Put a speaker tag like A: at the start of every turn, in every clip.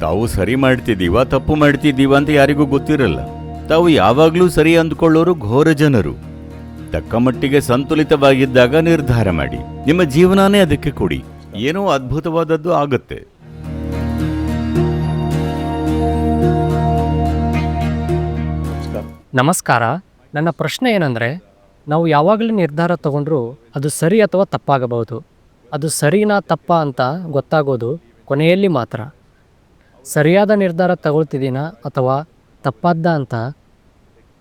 A: ತಾವು ಸರಿ ಮಾಡ್ತಿದ್ದೀವ, ತಪ್ಪು ಮಾಡ್ತಿದ್ದೀವ ಅಂತ ಯಾರಿಗೂ ಗೊತ್ತಿರಲ್ಲ. ತಾವು ಯಾವಾಗಲೂ ಸರಿ ಅಂದ್ಕೊಳ್ಳೋರು ಘೋರ ಜನರು. ತಕ್ಕ ಮಟ್ಟಿಗೆ ಸಂತುಲಿತವಾಗಿದ್ದಾಗ ನಿರ್ಧಾರ ಮಾಡಿ. ನಿಮ್ಮ ಜೀವನನೇ ಅದಕ್ಕೆ ಕೊಡಿ. ಏನೋ ಅದ್ಭುತವಾದದ್ದು ಆಗುತ್ತೆ.
B: ನಮಸ್ಕಾರ. ನನ್ನ ಪ್ರಶ್ನೆ ಏನಂದರೆ, ನಾವು ಯಾವಾಗಲೂ ನಿರ್ಧಾರ ತಗೊಂಡ್ರು ಅದು ಸರಿ ಅಥವಾ ತಪ್ಪಾಗಬಹುದು. ಅದು ಸರಿನಾ ತಪ್ಪಾ ಅಂತ ಗೊತ್ತಾಗೋದು ಕೊನೆಯಲ್ಲಿ ಮಾತ್ರ. ಸರಿಯಾದ ನಿರ್ಧಾರ ತಗೊಳ್ತಿದ್ದೀನಾ ಅಥವಾ ತಪ್ಪಾದ್ದ ಅಂತ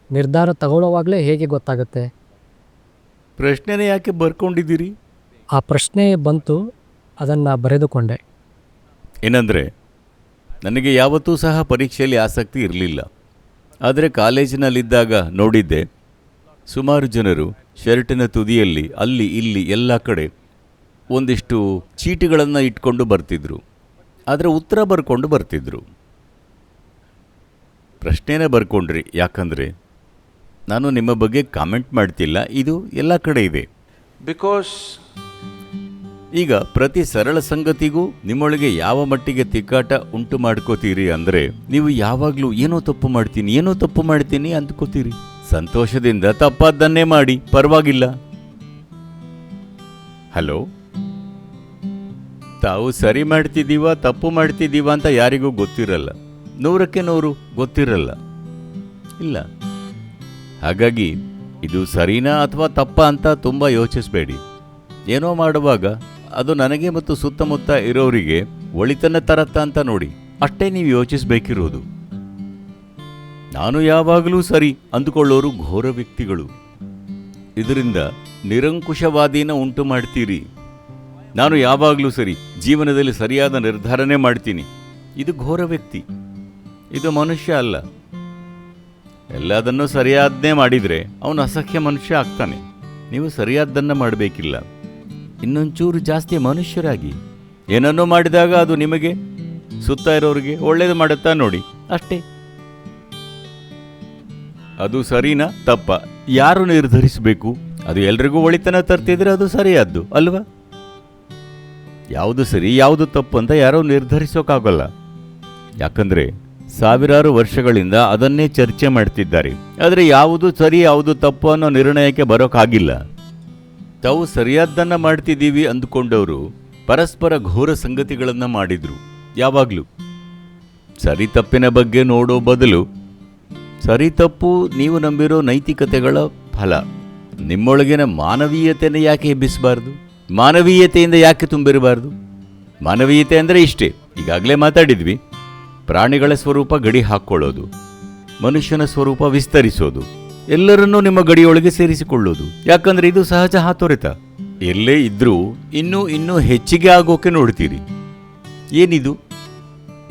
B: ನಿರ್ಧಾರ ತಗೊಳ್ಳೋವಾಗಲೇ ಹೇಗೆ ಗೊತ್ತಾಗುತ್ತೆ?
A: ಪ್ರಶ್ನೆನೇ ಯಾಕೆ ಬರ್ಕೊಂಡಿದ್ದೀರಿ?
B: ಆ ಪ್ರಶ್ನೆ ಬಂತು ಅದನ್ನು ಬರೆದುಕೊಂಡೆ.
A: ಏನಂದರೆ ನನಗೆ ಯಾವತ್ತೂ ಸಹ ಪರೀಕ್ಷೆಯಲ್ಲಿ ಆಸಕ್ತಿ ಇರಲಿಲ್ಲ. ಆದರೆ ಕಾಲೇಜಿನಲ್ಲಿದ್ದಾಗ ನೋಡಿದ್ದೆ ಸುಮಾರು ಜನರು ಶರ್ಟಿನ ತುದಿಯಲ್ಲಿ ಅಲ್ಲಿ ಇಲ್ಲಿ ಎಲ್ಲ ಕಡೆ ಒಂದಿಷ್ಟು ಚೀಟಿಗಳನ್ನು ಇಟ್ಕೊಂಡು ಬರ್ತಿದ್ರು. ಆದರೆ ಉತ್ತರ ಬರ್ಕೊಂಡು ಬರ್ತಿದ್ದರು ಪ್ರಶ್ನೆನೇ ಬರ್ಕೊಂಡ್ರಿ ಯಾಕಂದರೆ ನಾನು ನಿಮ್ಮ ಬಗ್ಗೆ ಕಾಮೆಂಟ್ ಮಾಡ್ತಿಲ್ಲ ಇದು ಎಲ್ಲ ಕಡೆ ಇದೆ.
C: ಬಿಕಾಸ್
A: ಈಗ ಪ್ರತಿ ಸರಳ ಸಂಗತಿಗೂ ನಿಮ್ಮೊಳಗೆ ಯಾವ ಮಟ್ಟಿಗೆ ತಿಕ್ಕಾಟ ಉಂಟು ಮಾಡ್ಕೋತೀರಿ ಅಂದರೆ ನೀವು ಯಾವಾಗಲೂ ಏನೋ ತಪ್ಪು ಮಾಡ್ತೀನಿ ಏನೋ ತಪ್ಪು ಮಾಡ್ತೀನಿ ಅಂದ್ಕೋತೀರಿ. ಸಂತೋಷದಿಂದ ತಪ್ಪಾದ್ದನ್ನೇ ಮಾಡಿ ಪರವಾಗಿಲ್ಲ. ಹಲೋ ತಾವು ಸರಿ ಮಾಡ್ತಿದ್ದೀವ, ತಪ್ಪು ಮಾಡ್ತಿದ್ದೀವ ಅಂತ ಯಾರಿಗೂ ಗೊತ್ತಿರಲ್ಲ. ನೂರಕ್ಕೆ ನೂರು ಗೊತ್ತಿರಲ್ಲ. ಇಲ್ಲ. ಹಾಗಾಗಿ ಇದು ಸರಿನಾ ಅಥವಾ ತಪ್ಪ ಅಂತ ತುಂಬ ಯೋಚಿಸಬೇಡಿ. ಏನೋ ಮಾಡುವಾಗ ಅದು ನನಗೆ ಮತ್ತು ಸುತ್ತಮುತ್ತ ಇರೋರಿಗೆ ಒಳಿತನ ತರತ್ತ ಅಂತ ನೋಡಿ, ಅಷ್ಟೇ ನೀವು ಯೋಚಿಸಬೇಕಿರೋದು. ನಾನು ಯಾವಾಗಲೂ ಸರಿ ಅಂದುಕೊಳ್ಳೋರು ಘೋರ ವ್ಯಕ್ತಿಗಳು. ಇದರಿಂದ ನಿರಂಕುಶವಾದೀನ ಉಂಟು ಮಾಡ್ತೀರಿ. ನಾನು ಯಾವಾಗಲೂ ಸರಿ ಜೀವನದಲ್ಲಿ ಸರಿಯಾದ ನಿರ್ಧಾರನೇ ಮಾಡ್ತೀನಿ. ಇದು ಘೋರ ವ್ಯಕ್ತಿ. ಇದು ಮನುಷ್ಯ ಅಲ್ಲ. ಎಲ್ಲದನ್ನೂ ಸರಿಯಾದನ್ನೇ ಮಾಡಿದರೆ ಅವನು ಅಸಹ್ಯ ಮನುಷ್ಯ ಆಗ್ತಾನೆ. ನೀವು ಸರಿಯಾದ್ದನ್ನು ಮಾಡಬೇಕಿಲ್ಲ. ಇನ್ನೊಂಚೂರು ಜಾಸ್ತಿ ಮನುಷ್ಯರಾಗಿ. ಏನನ್ನೂ ಮಾಡಿದಾಗ ಅದು ನಿಮಗೆ, ಸುತ್ತ ಇರೋರಿಗೆ ಒಳ್ಳೇದು ಮಾಡುತ್ತಾ ನೋಡಿ, ಅಷ್ಟೇ. ಅದು ಸರಿನಾ ತಪ್ಪ? ಯಾರು ನಿರ್ಧರಿಸಬೇಕು? ಅದು ಎಲ್ರಿಗೂ ಒಳಿತನ ತರ್ತಿದ್ರೆ ಅದು ಸರಿಯಾದ್ದು, ಅಲ್ವಾ? ಯಾವುದು ಸರಿ, ಯಾವುದು ತಪ್ಪು ಅಂತ ಯಾರೋ ನಿರ್ಧರಿಸೋಕ್ಕಾಗಲ್ಲ ಯಾಕಂದರೆ ಸಾವಿರಾರು ವರ್ಷಗಳಿಂದ ಅದನ್ನೇ ಚರ್ಚೆ ಮಾಡ್ತಿದ್ದಾರೆ. ಆದರೆ ಯಾವುದು ಸರಿ, ಯಾವುದು ತಪ್ಪು ಅನ್ನೋ ನಿರ್ಣಯಕ್ಕೆ ಬರೋಕ್ಕಾಗಿಲ್ಲ ತಾವು ಸರಿಯಾದ್ದನ್ನು ಮಾಡ್ತಿದ್ದೀವಿ ಅಂದುಕೊಂಡವರು ಪರಸ್ಪರ ಘೋರ ಸಂಗತಿಗಳನ್ನು ಮಾಡಿದರು. ಯಾವಾಗಲೂ. ಸರಿ ತಪ್ಪಿನ ಬಗ್ಗೆ ನೋಡೋ ಬದಲು. ಸರಿ ತಪ್ಪು ನೀವು ನಂಬಿರೋ ನೈತಿಕತೆಗಳ ಫಲ. ನಿಮ್ಮೊಳಗಿನ ಮಾನವೀಯತೆಯನ್ನು ಯಾಕೆ ಎಬ್ಬಿಸಬಾರ್ದು? ಮಾನವೀಯತೆಯಿಂದ ಯಾಕೆ ತುಂಬಿರಬಾರ್ದು? ಮಾನವೀಯತೆ ಅಂದರೆ ಇಷ್ಟೇ. ಈಗಾಗಲೇ ಮಾತಾಡಿದ್ವಿ. ಪ್ರಾಣಿಗಳ ಸ್ವರೂಪ ಗಡಿ ಹಾಕ್ಕೊಳ್ಳೋದು ಮನುಷ್ಯನ ಸ್ವರೂಪ ವಿಸ್ತರಿಸೋದು, ಎಲ್ಲರನ್ನೂ ನಿಮ್ಮ ಗಡಿಯೊಳಗೆ ಸೇರಿಸಿಕೊಳ್ಳೋದು. ಯಾಕಂದ್ರೆ ಇದು ಸಹಜ ಹಾತೊರೆತ. ಎಲ್ಲೇ ಇದ್ರೂ ಇನ್ನೂ ಇನ್ನೂ ಹೆಚ್ಚಿಗೆ ಆಗೋಕೆ ನೋಡ್ತೀರಿ. ಏನಿದು?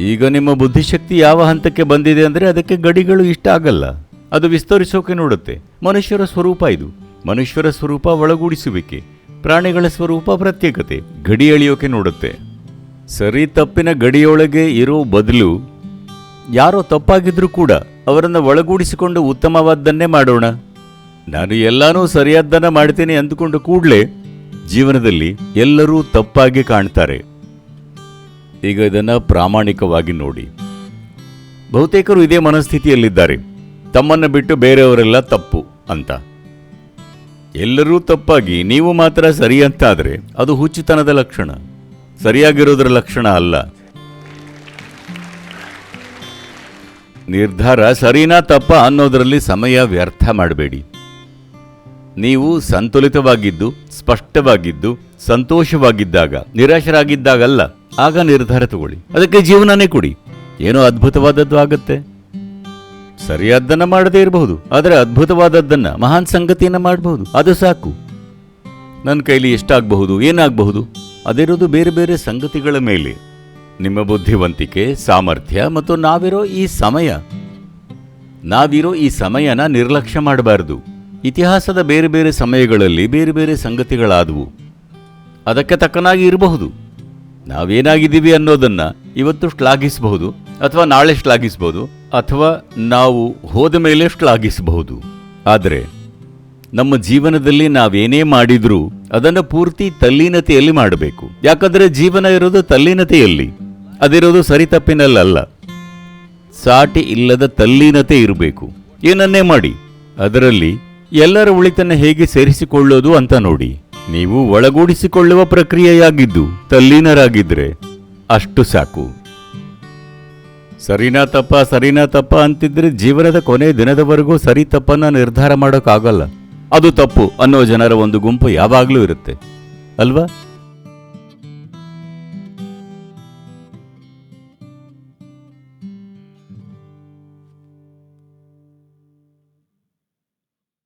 A: ಈಗ ನಿಮ್ಮ ಬುದ್ಧಿಶಕ್ತಿ ಯಾವ ಹಂತಕ್ಕೆ ಬಂದಿದೆ ಅಂದರೆ ಅದಕ್ಕೆ ಗಡಿಗಳು ಇಷ್ಟ ಆಗಲ್ಲ. ಅದು ವಿಸ್ತರಿಸೋಕೆ ನೋಡುತ್ತೆ. ಮನುಷ್ಯರ ಸ್ವರೂಪ ಇದು. ಮನುಷ್ಯರ ಸ್ವರೂಪ ಒಳಗೂಡಿಸುವಿಕೆ. ಪ್ರಾಣಿಗಳ ಸ್ವರೂಪ ಪ್ರತ್ಯೇಕತೆ, ಗಡಿ ಎಳೆಯೋಕೆ ನೋಡುತ್ತೆ. ಸರಿ ತಪ್ಪಿನ ಗಡಿಯೊಳಗೆ ಇರೋ ಬದಲು, ಯಾರೋ ತಪ್ಪಾಗಿದ್ರೂ ಕೂಡ ಅವರನ್ನು ಒಳಗೂಡಿಸಿಕೊಂಡು ಉತ್ತಮವಾದ್ದನ್ನೇ ಮಾಡೋಣ. ನಾನು ಎಲ್ಲಾನೂ ಸರಿಯಾದ್ದನ್ನ ಮಾಡ್ತೀನಿ ಅಂದುಕೊಂಡು ಕೂಡಲೇ ಜೀವನದಲ್ಲಿ ಎಲ್ಲರೂ ತಪ್ಪಾಗಿ ಕಾಣ್ತಾರೆ. ಈಗ ಇದನ್ನ ಪ್ರಾಮಾಣಿಕವಾಗಿ ನೋಡಿ. ಬಹುತೇಕರು ಇದೇ ಮನಸ್ಥಿತಿಯಲ್ಲಿದ್ದಾರೆ. ತಮ್ಮನ್ನು ಬಿಟ್ಟು ಬೇರೆಯವರೆಲ್ಲ ತಪ್ಪು ಅಂತ. ಎಲ್ಲರೂ ತಪ್ಪಾಗಿ, ನೀವು ಮಾತ್ರ ಸರಿ ಅಂತಾದರೆ ಅದು ಹುಚ್ಚುತನದ ಲಕ್ಷಣ. ಸರಿಯಾಗಿರೋದ್ರ ಲಕ್ಷಣ ಅಲ್ಲ. ನಿರ್ಧಾರ ಸರಿನಾ ತಪ್ಪ ಅನ್ನೋದರಲ್ಲಿ ಸಮಯ ವ್ಯರ್ಥ ಮಾಡಬೇಡಿ. ನೀವು ಸಂತುಲಿತವಾಗಿದ್ದು, ಸ್ಪಷ್ಟವಾಗಿದ್ದು, ಸಂತೋಷವಾಗಿದ್ದಾಗ, ನಿರಾಶರಾಗಿದ್ದಾಗಲ್ಲ, ಆಗ ನಿರ್ಧಾರ ತಗೊಳ್ಳಿ. ಅದಕ್ಕೆ ಜೀವನನೇ ಕೊಡಿ. ಏನೋ ಅದ್ಭುತವಾದದ್ದು ಆಗತ್ತೆ. ಸರಿಯಾದ್ದನ್ನ ಮಾಡದೇ ಇರಬಹುದು, ಆದರೆ ಅದ್ಭುತವಾದದ್ದನ್ನ, ಮಹಾನ್ ಸಂಗತಿಯನ್ನ ಮಾಡಬಹುದು. ಅದು ಸಾಕು. ನನ್ನ ಕೈಲಿ ಎಷ್ಟಾಗಬಹುದು, ಏನಾಗಬಹುದು? ಅದಿರೋದು ಬೇರೆ ಬೇರೆ ಸಂಗತಿಗಳ ಮೇಲೆ. ನಿಮ್ಮ ಬುದ್ಧಿವಂತಿಕೆ, ಸಾಮರ್ಥ್ಯ ಮತ್ತು ನಾವಿರೋ ಈ ಸಮಯ. ನಾವಿರೋ ಈ ಸಮಯನ ನಿರ್ಲಕ್ಷ್ಯ ಮಾಡಬಾರದು. ಇತಿಹಾಸದ ಬೇರೆ ಬೇರೆ ಸಮಯಗಳಲ್ಲಿ ಬೇರೆ ಬೇರೆ ಸಂಗತಿಗಳಾದವು. ಅದಕ್ಕೆ ತಕ್ಕನಾಗಿ ಇರಬಹುದು. ನಾವೇನಾಗಿದ್ದೀವಿ ಅನ್ನೋದನ್ನು ಇವತ್ತು ಶ್ಲಾಘಿಸಬಹುದು, ಅಥವಾ ನಾಳೆ ಶ್ಲಾಘಿಸಬಹುದು. ಅಥವಾ ನಾವು ಹೋದ ಮೇಲೆ ಶ್ಲಾಘಿಸಬಹುದು. ಆದರೆ ನಮ್ಮ ಜೀವನದಲ್ಲಿ ನಾವೇನೇ ಮಾಡಿದ್ರೂ ಅದನ್ನು ಪೂರ್ತಿ ತಲ್ಲೀನತೆಯಲ್ಲಿ ಮಾಡಬೇಕು. ಯಾಕಂದ್ರೆ ಜೀವನ ಇರೋದು ತಲ್ಲೀನತೆಯಲ್ಲಿ. ಅದಿರೋದು ಸರಿ ತಪ್ಪಿನಲ್ಲಲ್ಲ ಸಾಟಿ ಇಲ್ಲದ ತಲ್ಲೀನತೆ ಇರಬೇಕು. ಏನನ್ನೇ ಮಾಡಿ. ಅದರಲ್ಲಿ ಎಲ್ಲರ ಉಳಿತನ್ನ ಹೇಗೆ ಸೇರಿಸಿಕೊಳ್ಳೋದು ಅಂತ ನೋಡಿ. ನೀವು ಒಳಗೂಡಿಸಿಕೊಳ್ಳುವ ಪ್ರಕ್ರಿಯೆಯಾಗಿದ್ದು ತಲ್ಲೀನರಾಗಿದ್ರೆ ಅಷ್ಟು ಸಾಕು. ಸರಿನಾ ತಪ್ಪ ಸರಿನಾ ತಪ್ಪ ಅಂತಿದ್ರೆ ಜೀವನದ ಕೊನೆ ದಿನದವರೆಗೂ ಸರಿ ತಪ್ಪನ್ನ ನಿರ್ಧಾರ ಮಾಡೋಕ್ಕಾಗಲ್ಲ. ಅದು ತಪ್ಪು ಅನ್ನೋ ಜನರ ಒಂದು ಗುಂಪು ಯಾವಾಗಲೂ ಇರುತ್ತೆ. ಅಲ್ವಾ?